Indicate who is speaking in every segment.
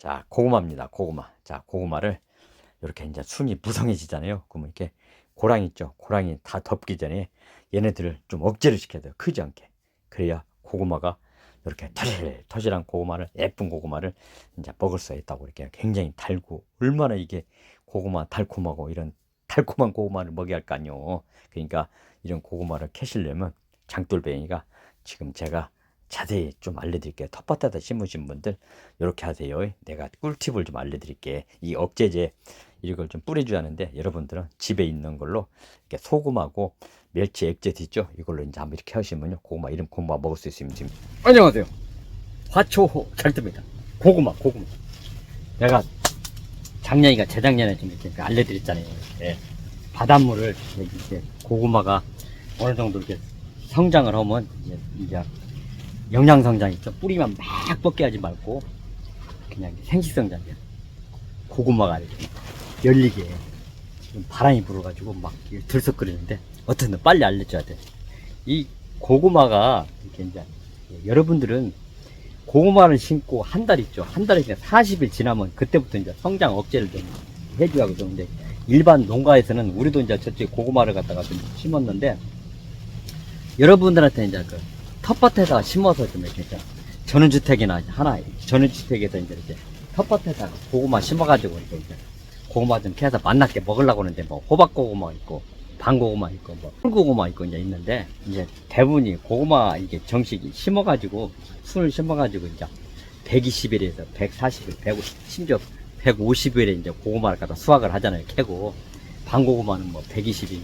Speaker 1: 자, 고구마입니다. 고구마. 자, 고구마를 이렇게 이제 순이 무성해지잖아요. 그러면 이렇게 고랑이 있죠. 고랑이 다 덮기 전에 얘네들을 좀 억제를 시켜야 돼요. 크지 않게. 그래야 고구마가 이렇게 터실, 터실한 고구마를, 예쁜 고구마를 이제 먹을 수 있다고 이렇게 굉장히 달고, 얼마나 이게 고구마 달콤하고 이런 달콤한 고구마를 먹여야 할 거 아니요. 그러니까 이런 고구마를 캐시려면 장돌뱅이가 지금 제가 자세히 좀 알려드릴게요. 텃밭에다 심으신 분들 이렇게 하세요. 내가 꿀팁을 좀 알려드릴게. 이 억제제 이걸 좀 뿌려주자는데 여러분들은 집에 있는 걸로 이렇게 소금하고 멸치 액젓 있죠? 이걸로 이제 한번 이렇게 하시면요. 고구마 이름 고구마 먹을 수 있으면 지금 안녕하세요. 화초 잘 뜹니다. 고구마 고구마. 내가 작년이가 재작년에 좀 이렇게 알려드렸잖아요. 예. 바닷물을 이렇게 고구마가 어느 정도 이렇게 성장을 하면 이제, 이제 영양 성장 있죠. 뿌리만 막 뻗게 하지 말고 그냥 생식 성장이야. 고구마가 이렇게 열리게 지금 바람이 불어가지고 막 들썩거리는데 어쨌든 빨리 알려줘야 돼. 이 고구마가 이렇게 이제 여러분들은 고구마를 심고 한 달 있죠. 한 달이 그냥 40일 지나면 그때부터 이제 성장 억제를 좀 해줘야 하거든요. 일반 농가에서는 우리도 이제 저쪽에 고구마를 갖다가 좀 심었는데 여러분들한테 이제 그 텃밭에다가 심어서 좀 이렇게 이제 전원주택이나 하나 전원주택에서 이제 이렇게 텃밭에다가 고구마 심어가지고 이렇게 이제 고구마 좀 캐서 맛났게 먹으려고 하는데 뭐 호박 고구마 있고 방고구마 있고 뭐 풀고구마 있고 이제 있는데 이제 대부분이 고구마 이게 정식이 심어가지고 순을 심어가지고 이제 120일에서 140일, 150, 심지어 150일에 이제 고구마를 갖다 수확을 하잖아요. 캐고 방고구마는 뭐 120일,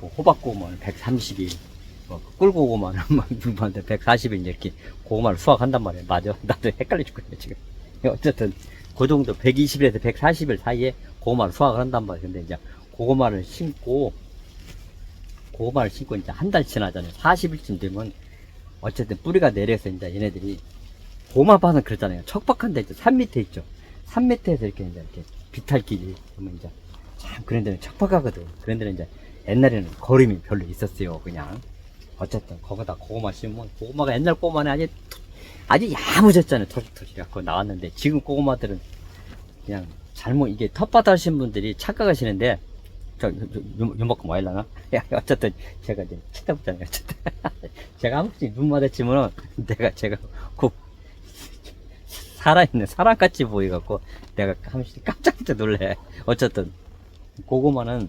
Speaker 1: 뭐 호박고구마는 130일, 뭐 꿀고구마는 막 누구한테 140일 이렇게 고구마를 수확한단 말이에요. 맞아. 나도 헷갈려 죽겠네 지금. 어쨌든 그 정도 120일에서 140일 사이에 고구마를 수확을 한단 말이에요. 근데 이제 고구마를 심고 고구마를 심고 이제 한 달 지나잖아요. 40일쯤 되면 어쨌든 뿌리가 내려서 이제 얘네들이 고구마밭은 그렇잖아요. 척박한데 이제 산 밑에 있죠. 산 밑에서 이렇게 이제 이렇게 비탈길이 그러면 이제 참 그런 데는 척박하거든. 그런 데는 이제 옛날에는 걸음이 별로 있었어요. 그냥 어쨌든 거기다 고구마 심으면 고구마가 옛날 고구마는 아주 아주 야무졌잖아요. 토실토실 갖고 나왔는데 지금 고구마들은 그냥 잘못 이게 텃밭 하신 분들이 착각하시는데 저, 요만큼 와일라나? 야, 어쨌든, 제가 이제 쳐다보잖아요. 어쨌든. 제가 한 번씩 눈 마주치면은, 내가, 제가 꼭, 살아있는 사람같이 보이갖고, 내가 한 번씩 깜짝깜짝 놀래. 어쨌든, 고구마는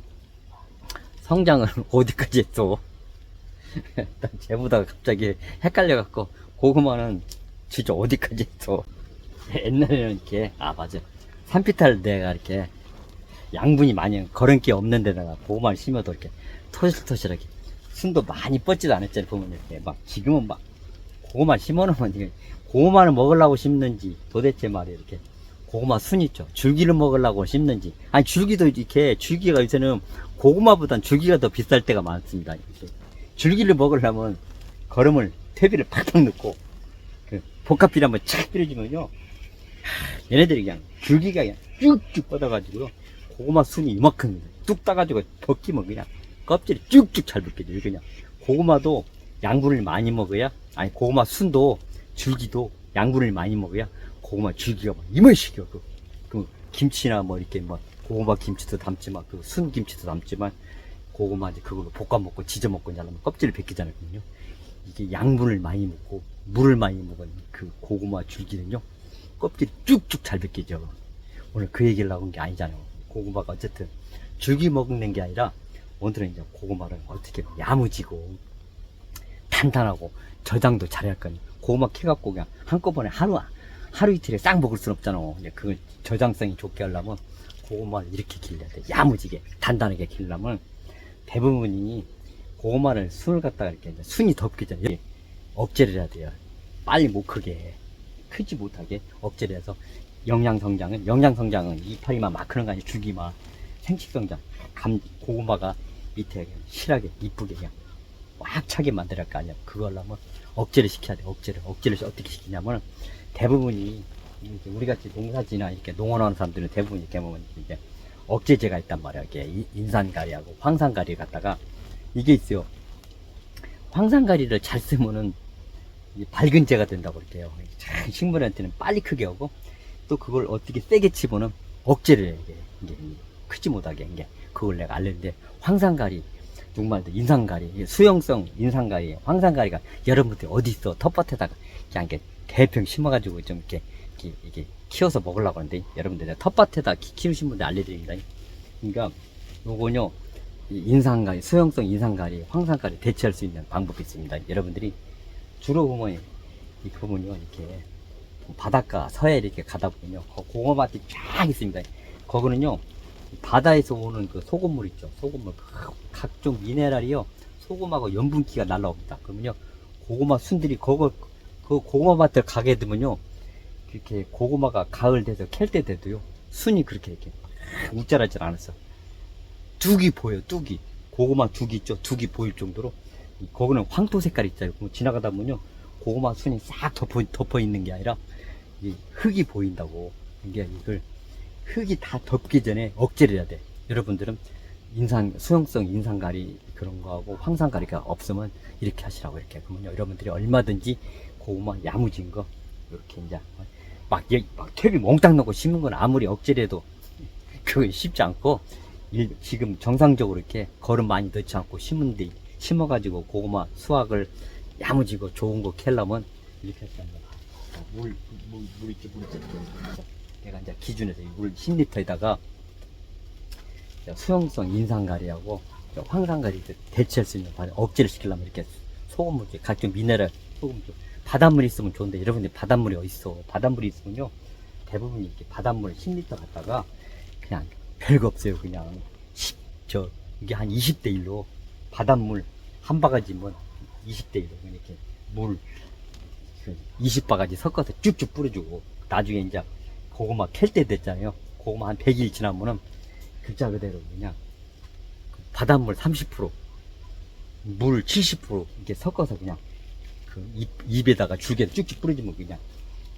Speaker 1: 성장을 어디까지 했어? 난 쟤보다 갑자기 헷갈려갖고, 고구마는 진짜 어디까지 했어? 옛날에는 이렇게, 아, 맞아. 산피탈 내가 이렇게, 양분이 많이 거름기 없는 데다가 고구마를 심어도 이렇게 토실토실하게 순도 많이 뻗지도 않았잖아요 보면 이렇게 막 지금은 막 고구마 심어놓으면 고구마를 먹으려고 심는지 도대체 말이에요 이렇게 고구마 순 있죠 줄기를 먹으려고 심는지 아니 줄기도 이렇게 줄기가 요새는 고구마보단 줄기가 더 비쌀 때가 많습니다 이렇게. 줄기를 먹으려면 거름을 퇴비를 팍팍 넣고 그 복합비를 한번 착 뿌려주면요. 얘네들이 그냥 줄기가 그냥 쭉쭉 뻗어가지고요. 고구마 순이 이만큼 뚝 따가지고 벗기면 그냥 껍질이 쭉쭉 잘 벗겨져요. 그냥 고구마도 양분을 많이 먹어야 아니 고구마 순도 줄기도 양분을 많이 먹어야 고구마 줄기가 막 이만씩이요 그, 그 김치나 뭐 이렇게 뭐 고구마 김치도 담지만 그 순 김치도 담지만 고구마 이제 그걸로 볶아 먹고 지져 먹고 이제 하려면 껍질을 벗기잖아요. 이게 양분을 많이 먹고 물을 많이 먹은 그 고구마 줄기는요 껍질이 쭉쭉 잘 벗겨져. 오늘 그 얘기를 나온 게 아니잖아요. 고구마가 어쨌든 줄기 먹는 게 아니라 오늘은 이제 고구마를 어떻게 야무지고 단단하고 저장도 잘할 거니 고구마 캐갖고 그냥 한꺼번에 하루 하루 이틀에 싹 먹을 순 없잖아. 이제 그걸 저장성이 좋게 하려면 고구마를 이렇게 길러야 돼. 야무지게 단단하게 길려면 대부분이 고구마를 순을 갖다가 이렇게 순이 덮기잖아요 억제를 해야 돼요. 빨리 못 크게 크지 못하게 억제를 해서 영양 성장은 영양 성장은 이파리만 막 크는 거 아니고 줄기만 생식 성장. 감 고구마가 밑에 실하게 이쁘게 그냥 꽉 차게 만들어야 할 거 아니야. 그거 하려면 억제를 시켜야 돼. 억제를 억제를 어떻게 시키냐면 대부분이 우리 같이 농사지나 이렇게 농원하는 사람들은 대부분 이렇게 보면 이제 억제제가 있단 말이야. 이렇게 이- 인산가리하고 황산가리 갖다가 이게 있어요. 황산가리를 잘 쓰면은 이 밝은 재가 된다고 참 식물한테는 빨리 크게 하고 또 그걸 어떻게 세게 치고는 억제를 해 이게, 이게 크지 못하게 이게 그걸 내가 알렸는데 황산가리 누구말도 인상가리 이게 수용성 인상가리 황산가리가 여러분들 어디 있어? 텃밭에다가 그냥 이렇게 대평 심어가지고 좀 이렇게, 이렇게, 이렇게 키워서 먹으려고 하는데 여러분들 텃밭에다 키- 키우신 분들 알려드립니다. 그러니까 요거는요 이 인상가리 수용성 인상가리 황산가리 대체할 수 있는 방법이 있습니다. 여러분들이 주로 보면 이 부분이요 이렇게 바닷가 서해 이렇게 가다 보면요 거- 고구마밭이 쫙 있습니다. 거기는요 바다에서 오는 그 소금물 있죠. 소금물 각- 각종 미네랄이요 소금하고 염분기가 날라옵니다. 그러면요 고구마 순들이 거기 그 고구마밭을 가게 되면요 이렇게 고구마가 가을 돼서 캘 때 돼도요 순이 그렇게 이렇게 막 우짜라질 않았어 둑이 보여 둑이. 고구마 둑이 있죠? 둑이 보일 정도로. 이- 거기는 황토 색깔 있잖아요. 지나가다 보면요 고구마 순이 싹 덮어, 덮어 있는 게 아니라 이 흙이 보인다고. 이게 이걸 흙이 다 덮기 전에 억제를 해야 돼. 여러분들은 인상 수용성 인상가리 그런 거하고 황산가리가 없으면 이렇게 하시라고 이렇게 그러면요. 여러분들이 얼마든지 고구마 야무진 거 이렇게 이제 막, 예- 막 퇴비 몽땅 넣고 심은 건 아무리 해도 그건 쉽지 않고 일- 지금 정상적으로 이렇게 거름 많이 넣지 않고 심은 데 심어가지고 고구마 수확을 야무지고 좋은 거 캘려면 이렇게. 자, 물, 물, 물 있지, 물 있지. 내가 이제 기준에서 이물 10리터에다가 수용성 인산가리하고 저 황산가리 대체할 수 있는 바- 억제를 시키려면 이렇게 소금물, 각종 미네랄, 소금 좀 바닷물이 있으면 좋은데 여러분들 바닷물이 어딨어? 바닷물이 있으면요 대부분 이렇게 바닷물 10리터 갖다가 그냥 별거 없어요. 그냥 10, 저 이게 한 20대 1로 바닷물 한 바가지면 20대 1로 이렇게 물 20바가지 섞어서 쭉쭉 뿌려주고 나중에 이제 고구마 캘 때 됐잖아요. 고구마 한 100일 지나면은 글자 그대로 그냥 그 바닷물 30%, 물70% 이렇게 섞어서 그냥 그 입, 입에다가 줄기에 쭉쭉 뿌려주면 그냥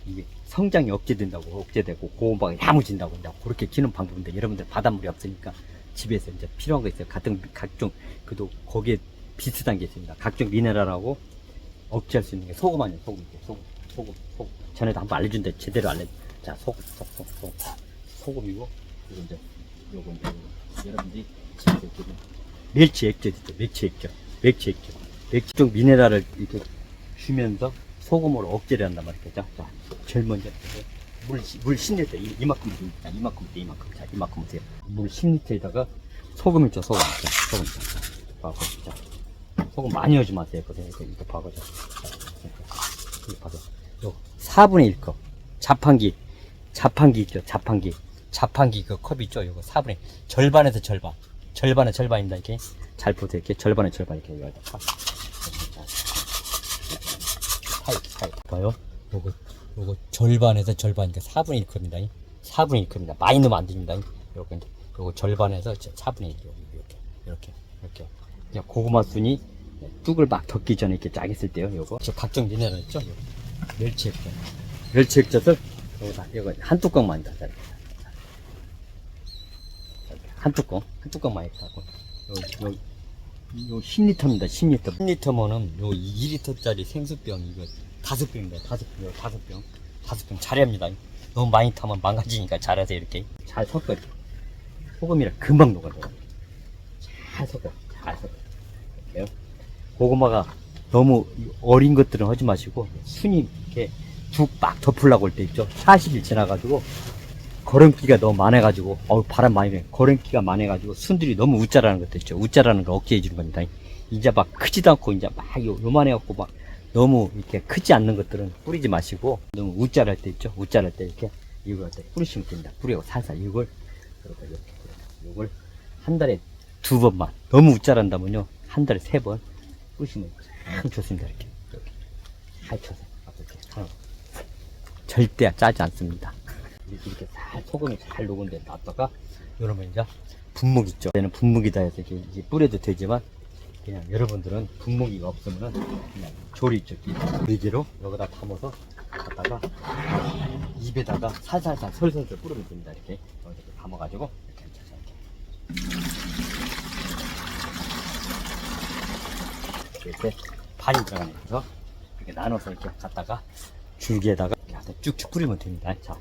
Speaker 1: 이게 성장이 억제된다고 억제되고 고구마가 야무진다고 이제 그렇게 키는 방법인데 여러분들 바닷물이 없으니까 집에서 이제 필요한 거 있어요. 같은 각종 그도 거기에 비슷한 게 있습니다. 각종 미네랄하고 억제할 수 있는 게 소금 아니에요. 소금, 소금, 소금, 소금. 전에도 한번 알려준데 제대로 알려. 자, 소금, 소금, 소금, 소금. 소금이고 그리고 이제 요거 이제 요거. 여러분들이 집에서 좀 멸치 액젓 있죠. 멸치 액젓, 멸치 액젓, 멸치 쪽 미네랄을 이렇게 주면서 소금으로 억제를 한단 말이죠. 자, 자, 제일 먼저 물, 물 10리터 이, 이만큼 자, 이만큼 돼, 이만큼 자, 이만큼 돼요. 물 10리터에다가 소금 있죠, 소금. 자, 소금. 자, 봐봐, 자. 소금 많이 넣지 마세요. 그래, 이거, 봐봐. 자, 자, 이거 봐봐. 요 4분의 1컵. 자판기. 자판기 있죠, 자판기. 자판기 그 컵 있죠, 요거 4분의 절반에서 절반. 절반의 절반입니다, 이렇게. 잘 보세요, 이렇게. 절반의 절반, 이렇게. 여기다 파. 파이, 파이. 봐요. 요거, 절반에서 절반이니까 4분의 1컵입니다. 4분의 1컵입니다. 많이 넣으면 안 됩니다. 이제 요거 절반에서 4분의 1, 이렇게, 이렇게, 이렇게. 그냥 고구마 순이 뚝을 막 덮기 전에 이렇게 쫙 있을 때요, 요거. 저 각종? 요거. 멸치 액젓. 멸치 액젓을 여기다, 이거 한 뚜껑만 다 한 뚜껑, 한 뚜껑만 이렇게 하고. 요, 요, 요 10리터입니다, 10리터. 10리터면은 요 2리터짜리 생수병, 이거 다섯 병입니다, 다섯 병, 다섯 병. 다섯 병 잘합니다. 너무 많이 타면 망가지니까 잘하세요, 이렇게. 잘 섞어요. 소금이라 금방 녹아요. 잘 섞어요, 잘 섞어요. 이렇게요. 고구마가 너무 어린 것들은 하지 마시고, 순이 이렇게 죽막 덮으려고 할때 있죠. 40일 지나가지고, 거름기가 너무 많아가지고, 어우, 바람 많이 내. 거름기가 많아가지고, 순들이 너무 웃자라는 것도 있죠. 웃자라는 걸 억제해 주는 겁니다. 이제 막 크지도 않고, 이제 막 요, 요만해갖고, 막 너무 이렇게 크지 않는 것들은 뿌리지 마시고, 너무 웃자랄 때 있죠. 웃자랄 때 이렇게, 이걸 갖다 뿌리시면 됩니다. 뿌리고 살살 이걸, 이렇게, 이걸 한 달에 두 번만. 너무 웃자란다면요. 한 달에 세 번 뿌리시면 참 좋습니다. 이렇게. 이렇게. 잘 쳐서. 이렇게. 하나. 절대 짜지 않습니다. 이렇게, 살 소금이 잘 녹은 데 놨다가 이러면 이제 분무기 있죠. 얘는 분무기다 해서 이렇게 뿌려도 되지만 그냥 여러분들은 분무기가 없으면은 그냥 조리 있죠. 위기로 여기다 담아서 갖다가 입에다가 살살살 솔솔솔 뿌리면 됩니다. 이렇게 이렇게 담아가지고 이렇게 앉아서 이렇게 이렇게 반이 들어가면서 이렇게 나눠서 이렇게 갖다가 줄기에다가 이렇게 쭉쭉 뿌리면 됩니다. 자,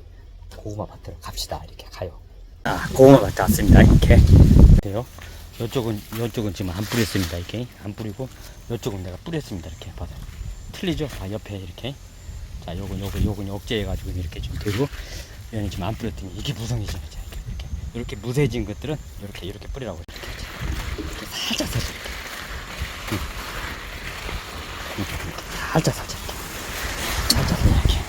Speaker 1: 고구마 밭으로 갑시다. 이렇게 가요. 아, 고구마 밭 왔습니다. 이렇게. 그래요. 이쪽은, 이쪽은 지금 안 뿌렸습니다. 이렇게. 안 뿌리고, 이쪽은 내가 뿌렸습니다. 이렇게 봐서. 틀리죠? 아, 옆에 이렇게. 자, 요건, 요건, 요건 억제해가지고 이렇게 좀 들고, 얘는 지금 안 뿌렸더니 이게 무성해지죠. 자, 이렇게, 이렇게. 이렇게 무세진 것들은 이렇게, 이렇게 뿌리라고. 이렇게, 이렇게 살짝, 살짝. 이렇게. 이렇게, 이렇게. 살짝, 살짝. 이렇게. 살짝, 이렇게.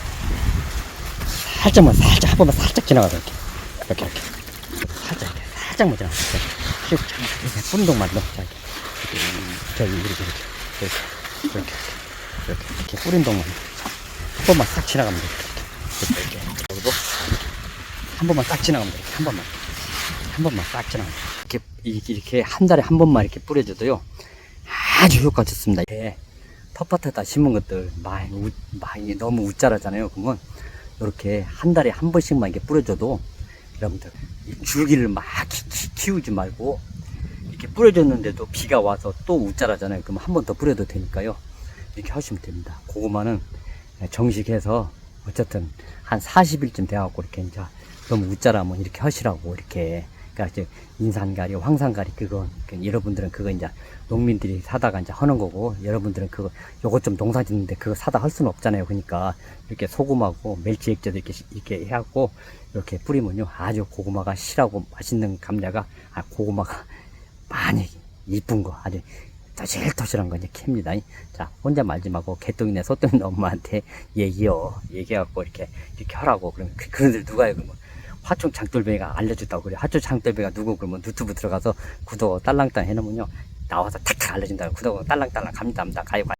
Speaker 1: 살짝만, 살짝, 한 번만 살짝 지나가서 이렇게. 이렇게, 이렇게. 살짝, 이렇게. 살짝만 지나가서 이렇게. 슉, 이렇게 뿌린 동만 넣어. 자, 이렇게. 이렇게, 저기, 이렇게, 이렇게. 이렇게. 이렇게. 이렇게, 이렇게 뿌린 동만. 한 번만 싹 지나가면 돼. 이렇게. 이렇게. 이렇게. 이렇게. 한 번만 싹 지나가면 돼. 이렇게. 한 번만. 한 번만 싹 지나가면 돼. 이렇게, 이렇게, 한 달에 한 번만 이렇게 뿌려줘도요. 아주 효과 좋습니다. 예. 텃밭에다 심은 것들 많이, 우, 많이 너무 웃자라잖아요. 그러면 이렇게 한 달에 한 번씩만 이렇게 뿌려줘도 여러분들 이 줄기를 막 키우지 말고 이렇게 뿌려줬는데도 비가 와서 또 웃자라잖아요. 그럼 한 번 더 뿌려도 되니까요. 이렇게 하시면 됩니다. 고구마는 정식해서 어쨌든 한 40일쯤 돼갖고 이렇게 이제 너무 웃자라면 이렇게 하시라고 이렇게 그러니까 이제 인산가리, 황산가리 그거 그 여러분들은 그거 이제 농민들이 사다가 이제 하는 거고 여러분들은 그거 요것 좀 농사 짓는데 그거 사다 할 수는 없잖아요. 그러니까 이렇게 소금하고 멸치 액젓 이렇게 시- 이렇게 해갖고 이렇게 뿌리면요 아주 고구마가 실하고 맛있는 감자가 아 고구마가 많이 이쁜 거 아주 터실터실한 거 이제 캡니다. 자 혼자 말지 말고 개똥이네 소똥이네 엄마한테 얘기요 얘기해갖고 이렇게 이렇게 하라고 그러면 그, 그런들 누가 요 그러면 화총 장돌뱅이가 알려줬다고 그래. 화총 장돌뱅이가 누구 그러면 유튜브 들어가서 구독 딸랑딸랑 해놓으면요 나와서 탁탁 알려준다고 구독 딸랑딸랑 갑니다. 갑니다. 가요 가요.